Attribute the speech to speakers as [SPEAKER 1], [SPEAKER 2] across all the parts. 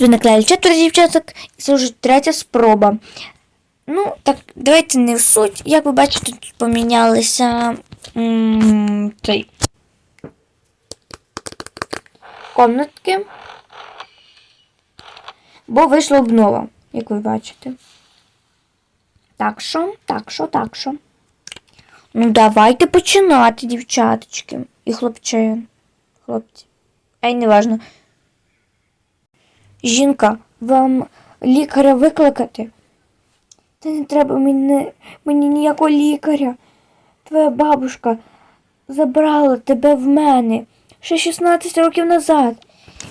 [SPEAKER 1] ви наклеїли четверо дівчаток, і це вже третя спроба. Ну, так, давайте не в суть. Як ви бачите, тут помінялися цей, комнатки. Бо вийшла обнова, як ви бачите. Так що, так що, так що. Ну, давайте починати, дівчаточки. І хлопчин. Хлопці. Ай, неважно. Жінка, вам лікаря викликати? Та не треба мені, мені ніякого лікаря. Твоя бабушка забрала тебе в мене ще 16 років назад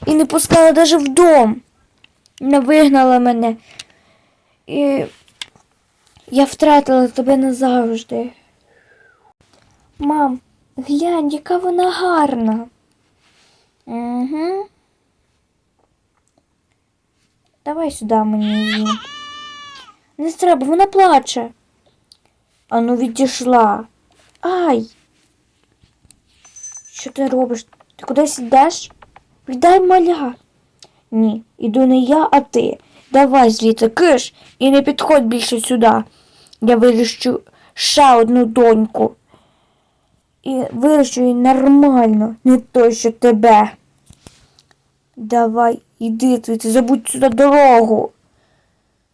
[SPEAKER 1] і не пускала навіть в. Не вигнала мене. І я втратила тебе назавжди. Мам, глянь, яка вона гарна. Угу. Давай сюди мені її. Не треба, вона плаче. Ану відійшла. Ай. Що ти робиш? Ти кудись йдеш? Віддай маля. Ні, іду не я, а ти. Давай звідси киш і не підходь більше сюди. Я вирощу ще одну доньку. І вирощу її нормально, не то, що тебе. Давай, іди звідси, забудь сюди дорогу.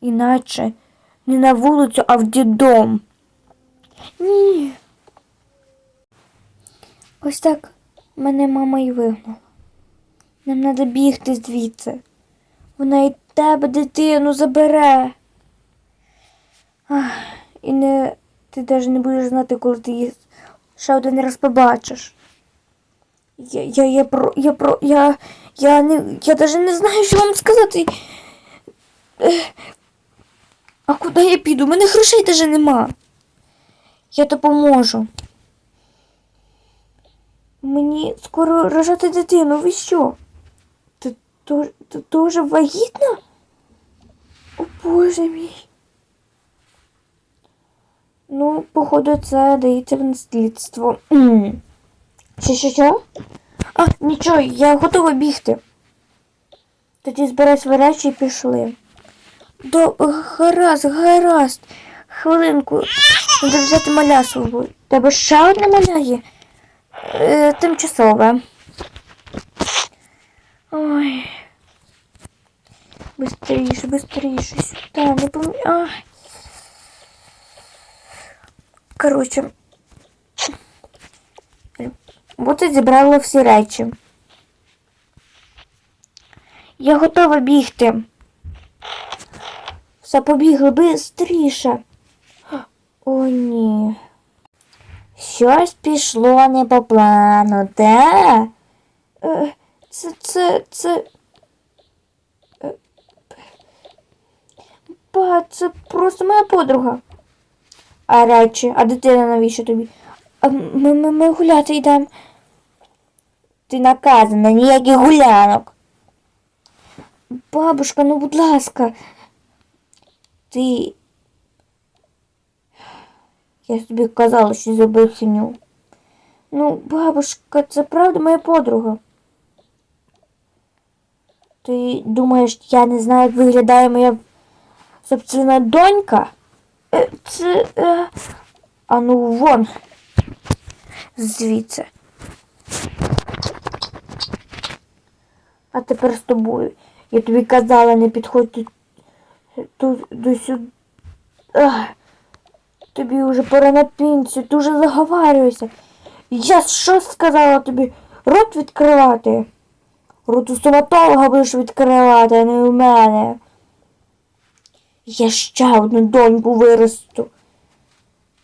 [SPEAKER 1] Іначе не на вулицю, а в дідом. Ні. Ось так мене мама і вигнала. Нам треба бігти звідси. Вона і тебе, дитину, забере. Ах, і не ти навіть не будеш знати, коли ти її ще один раз побачиш. Я, я, я про, я про, я, я не, я навіть не знаю, що вам сказати. А куди я піду? У мене грошей навіть нема. Я допоможу. Мені скоро рожати дитину, ви що? Ти дуже вагітна? О боже мій. Ну, походу, це дається в наслідство. М. Що, що? А, нічого, я готова бігти. Тоді збирай свої речі і пішли. До гаразд, гаразд. Хвилинку. Треба взяти маля свого. Тебе ще одне маля є? Е, тимчасове. Ой. Быстріше, быстріше, сюди, не пом... Ай. Коротше. От і зібрала всі речі. Я готова бігти. Все побігли бистріше. О, ні. Щось пішло не по плану, де? Е, Це, це, це. Е, Ба, це просто моя подруга. А речі, а дитина навіщо тобі? Ми, ми, ми гуляти йдемо. Ти наказана, ніяких гулянок. Бабушка, ну будь ласка. Ти. Я тобі казала, що за брехню. Ну, бабушка, це правда моя подруга. Ти думаєш, я не знаю, як виглядає моя собственно донька? Е, Це. Е... А ну вон. Звідси. А тепер з тобою. Я тобі казала, не підходь тут, до сюди. Тобі вже пора на пенсію, ти вже заговарюєшся. Я що сказала тобі? Рот відкривати. Рот у стоматолога будеш відкривати, а не у мене. Я ще одну доньку виросту.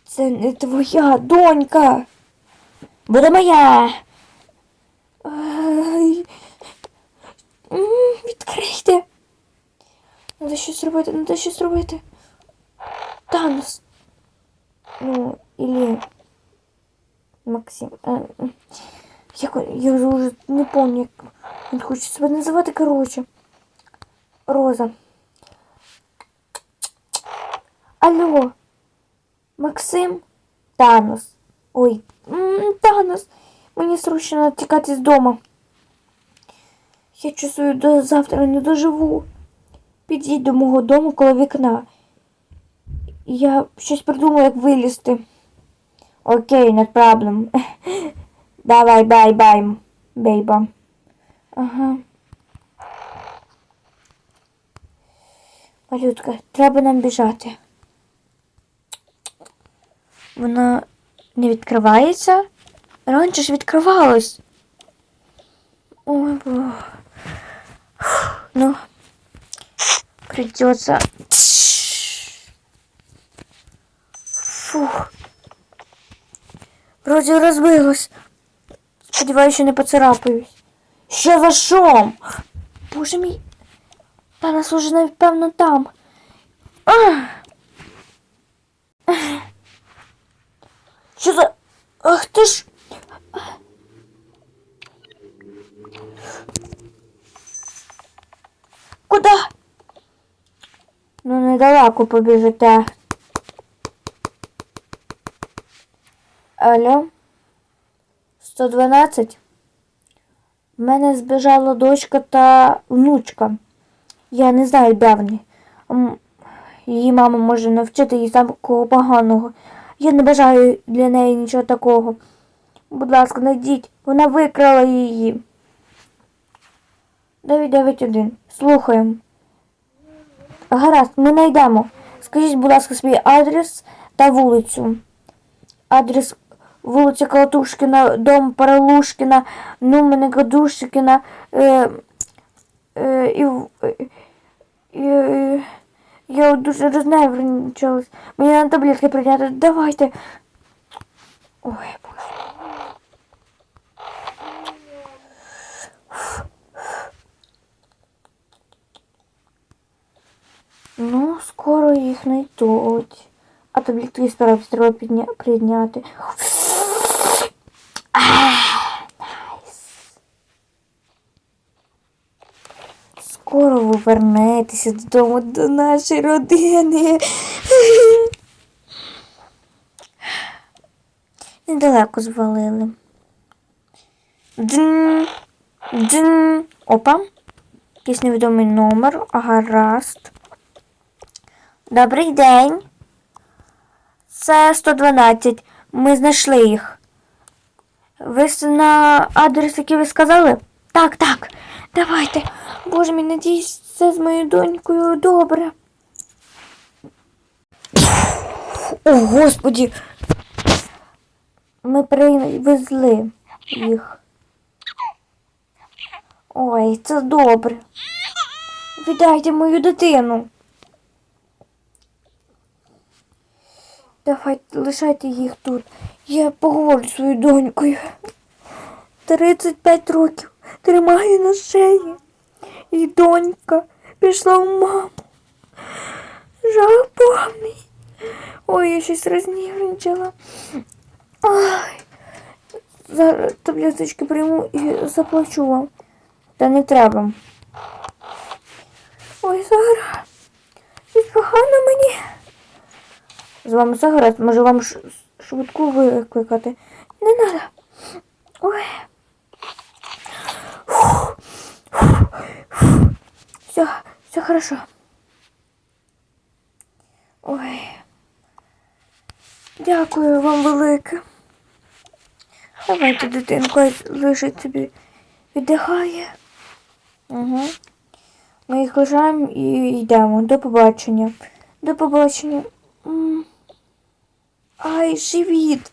[SPEAKER 1] Це не твоя донька. Буде моя. Відкрийте. Надо щось робити, надо щось робити. Танос. Ну, или Максим. Е, м. Я вже уже не помню, як він хоче себе називати, короче. Роза. Алло. Максим? Танос. Ой, Танос. Мені срочно тікати з дому. Я чувствую, до завтра не доживу. Підійдь до мого дому коло вікна. Я щось придумаю, як вилізти. Окей, не проблем. Давай, бай, бай, бейба. Ага. Малютка, треба нам біжати. Вона не відкривається? Раніше ж відкривалось. Ой, бо. Ну, придется. Фух. Вроді розбилось. Сподіваюся, що не поцарапаюсь. Що за шум? Боже мій. Та нас уже напевно там. Ах! Що за. Ах ти ж. Куда? Недалеко побіжите. Алло? 112? В мене збіжала дочка та внучка. Я не знаю, де вони. Її мама може навчити їй самого поганого. Я не бажаю для неї нічого такого. Будь ласка, найдіть, вона викрала її. 991. Слухаємо. Гаразд, ми знайдемо. Скажіть, будь ласка, свій адрес та вулицю. Адрес вулиця Колотушкіна, дом Паралушкіна, Нумене Гадушкіна, е, е, і, е, е, я дуже рознервничалась. Мені на таблетки прийняти. Давайте. Ой, Ну, скоро їх знайдуть. А таблетки справді треба підня... прийняти. Ах, найс. Скоро ви вернетеся додому до нашої родини. Недалеко звалили. Дзин, дзин. Опа. Якийсь невідомий номер. Гаразд. Добрий день. Це 112. Ми знайшли їх. Ви на адрес, який ви сказали? Так, так. Давайте. Боже мій, надіюсь, це з моєю донькою добре. О, Господі. Ми привезли їх. Ой, це добре. Віддайте мою дитину. Давайте, лишайте їх тут. Я поговорю зі своєю донькою. 35 років тримає на шиї. І донька пішла в маму. Жах повний. Ой, я щось рознівничала. Ой. Зараз таблеточки прийму і заплачу вам. Та не треба. Ой, зараз. Погано мені. З вами все може вам швидку викликати? Не треба. Ой. Все, все хорошо. Ой. Дякую вам велике. Давайте, дитинко, лежить собі. Віддихає. Угу. Ми їх лишаємо і йдемо. До побачення. До побачення. Ай, живіт.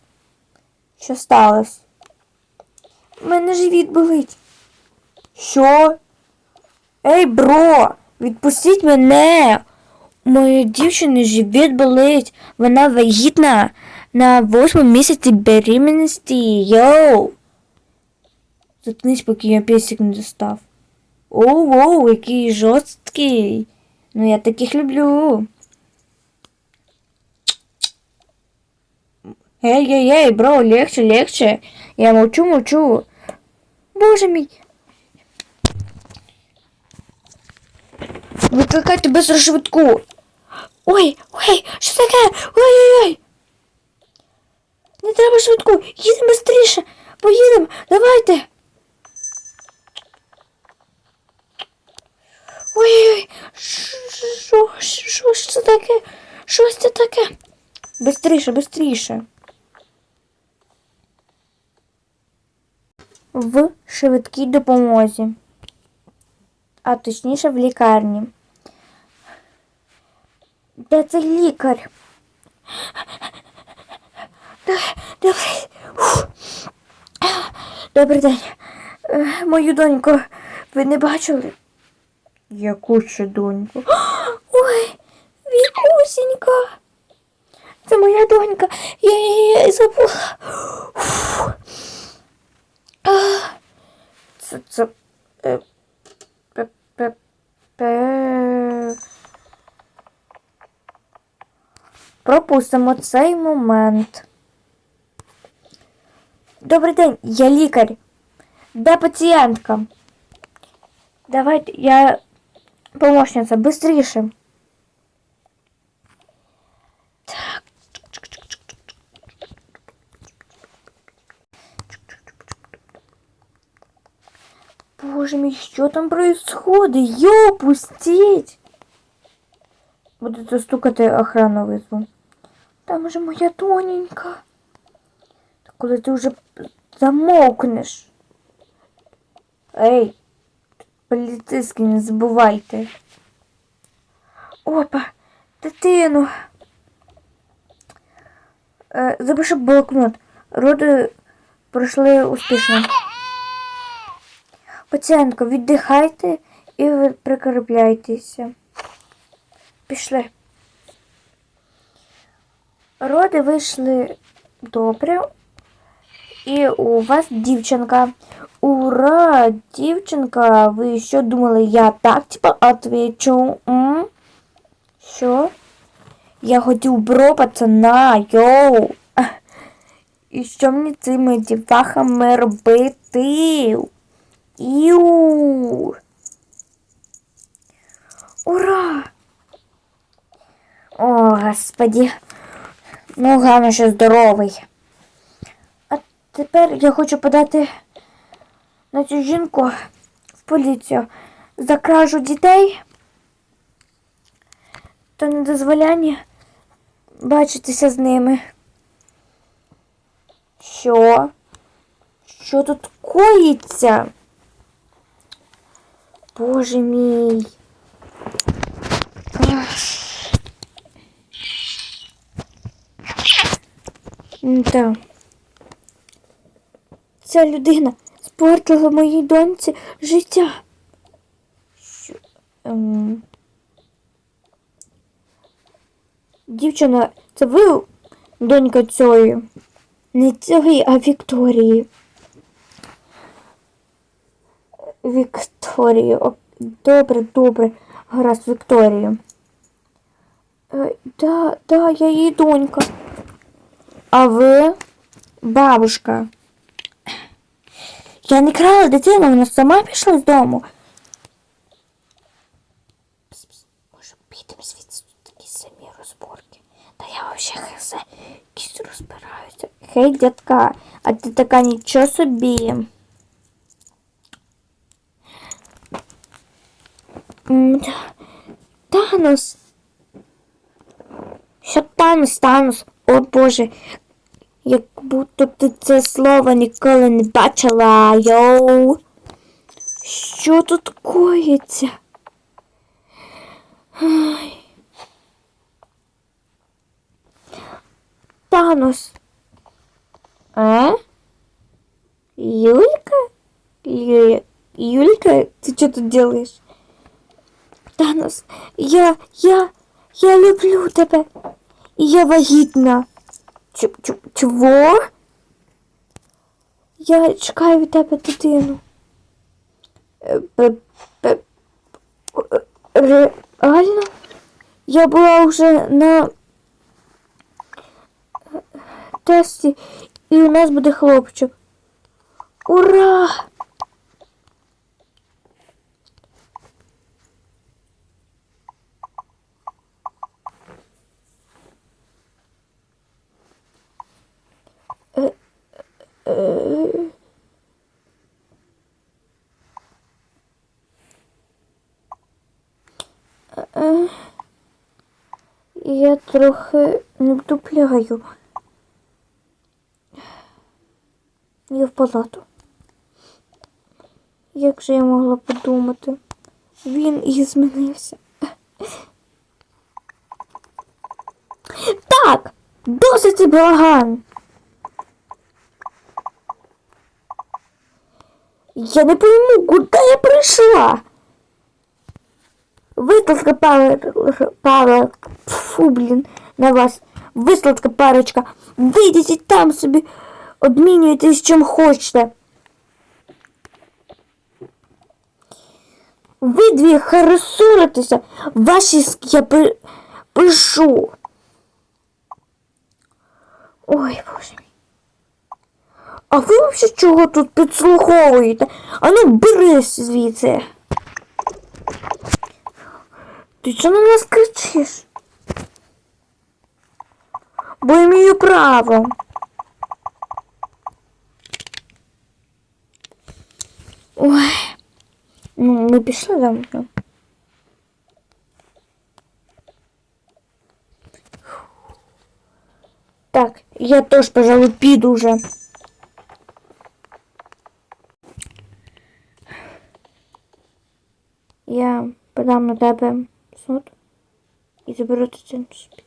[SPEAKER 1] Що сталося? У мене живіт болить. Що? Ей, бро, відпустіть мене. У моєї дівчини живіт болить. Вона вагітна на восьмому місяці беременності. Йоу. Заткнись, поки я песик не достав. Оу, воу, який жорсткий. Ну я таких люблю. Ей, бро, легче, легче. Я мовчу, мовчу. Боже мій. Викликайте без швидку. Ой, ой, що таке? Ой-ой-ой. Не треба швидку. Їдемо швидше. Поїдемо. Давайте. Ой-ой-ой, що, що ж це таке? Що це таке? Бистріше, бистріше. В швидкій допомозі. А точніше в лікарні. Де цей лікар? Добрий, день. Е, Мою доньку ви не бачили? Яку ще доньку? Ой, Вікусінька. Це моя донька. Я її забула. Фу. А, Це це. Е, Пропустимо цей момент. Добрий день, я лікар. Де пацієнтка? Давайте, я помощниця, быстріше. Боже мій, що там происходит? Йо, пустіть! Будете стукати охрану визву. Там же моя тоненька. Та коли ти вже замовкнеш. Ей, поліцейські, не забувайте. Опа, дитину. Е, запиши блокнот. Роди пройшли успішно. Пацієнтко, віддихайте і прикріпляйтеся. Пішли. Роди вийшли добре. І у вас дівчинка. Ура! Дівчинка! Ви що думали? Я так типа отвечу? М? Що? Я хотів бро пацана, йоу! І що мені цими дівахами робити? Іу! Ура! О, господи. Ну, головне, що здоровий. А тепер я хочу подати на цю жінку в поліцію за кражу дітей та недозволяння бачитися з ними. Що? Що тут коїться? Боже мій. Да. Ця людина спортила моїй доньці життя. Що? Ем... Дівчина, це ви донька цієї? Не цієї, а Вікторії. Вікторії. О, Добре, добре. Гаразд, Вікторію. Е, да, да, я її донька. А ви бабушка. Я не крала дитину, вона сама пішла з дому. Може, підемо звідси тут самі розборки. Та я взагалі хз, якісь розбираюся. Хей, дядка, а ти така нічого собі. Танос. Що Танос, Танос? О Боже, як будто ти це слово ніколи не бачила, йоу. Що тут коїться? Ай. Танос. А? Юлька? Ю... Юлька, ты что тут делаешь? Танос, я, я, я люблю тебе. І я вагітна. Ч, ч, чого? Я чекаю від тебе дитину. Е, е, Реально? Я була вже на тесті, і у нас буде хлопчик. Ура! Я трохи не вдупляю. Я в палату. Як же я могла подумати? Він і змінився. Так, досить балаган. Я не пойму, куди я прийшла. Висладка пара, пара, фу, блін, на вас. Висладка парочка. Вийдіть і там собі обмінюєтесь чим хочете. Ви дві харасуритеся, ваші я пи- пишу. Ой, боже мій. А ви взагалі чого тут підслуховуєте? А ну берись звідси. Ти що на нас кричиш? Бо я маю право. Ой. Ну, ми пішли давно. Так, я теж, пожалуй, піду вже. Я подам на тебе суд і заберу дитину собі.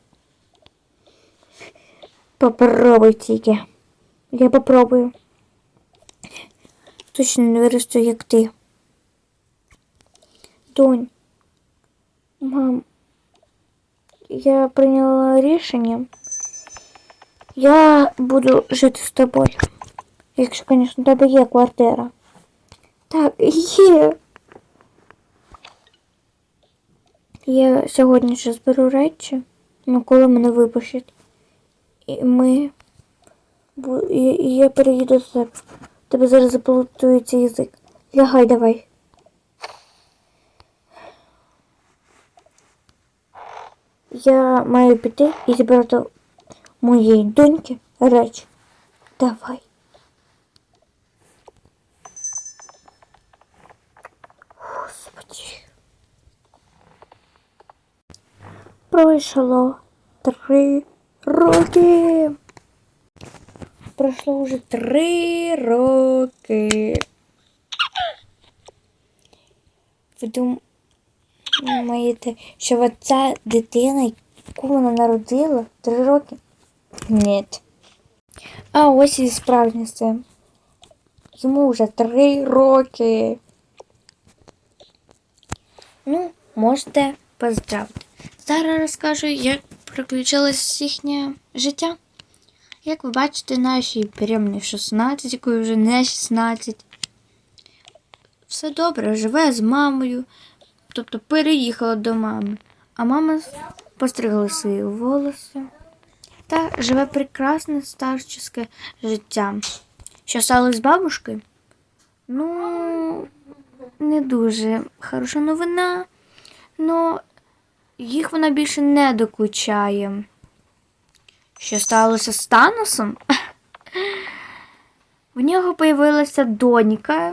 [SPEAKER 1] Попробуй тільки. Я попробую. Точно не виросту, як ти. Донь. Мам, я прийняла рішення. Я буду жити з тобою. Якщо, звісно, у тебе є квартира. Так, є. Я сьогодні ще зберу речі, коли мене випустять. І ми. І я переїду до тебе. Тебе зараз заплутується язик. Лягай давай. Я маю піти і зібрати моєї доньки речі. Давай. Господи. Пройшло три роки. Пройшло вже три роки. Ви думаєте, що ця дитина, яку вона народила, три роки? Ні. А ось і справжня з цим. Йому вже три роки. Ну, можете поздравити. Зараз розкажу, як приключилось їхнє життя. Як ви бачите, нашій приємні 16, якої вже не 16. Все добре, живе з мамою, тобто переїхала до мами. А мама постригла свої волоси та живе прекрасне старчеське життя. Що сталося з бабушкою? Ну, не дуже хороша новина, але їх вона більше не докучає. Що сталося з Таносом? В нього появилася донька,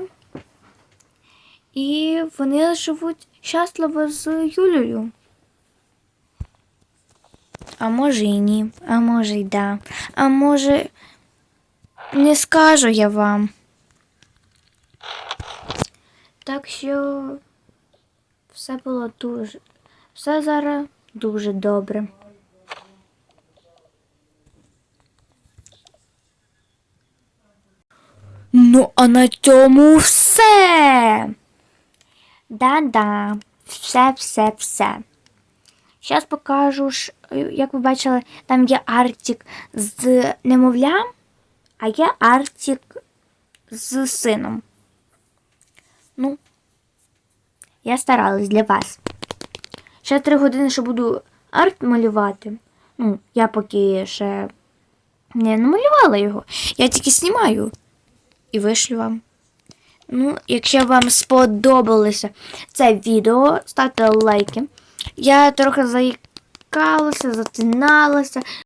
[SPEAKER 1] і вони живуть щасливо з Юлею. А може і ні, а може й да. А може, не скажу я вам. Так що все було дуже, все зараз дуже добре. Ну, а на цьому все. Да-да, все, все, все. Зараз покажу, е, як ви бачили, там є Артік з немовлям, а є Артік з сином. Ну, я старалась для вас. Ще три години, що буду арт малювати. Ну, я поки ще не намалювала його. Я тільки знімаю і вишлю вам. Ну, якщо вам сподобалося це відео, ставте лайки. Я трохи заїкалася, затиналася.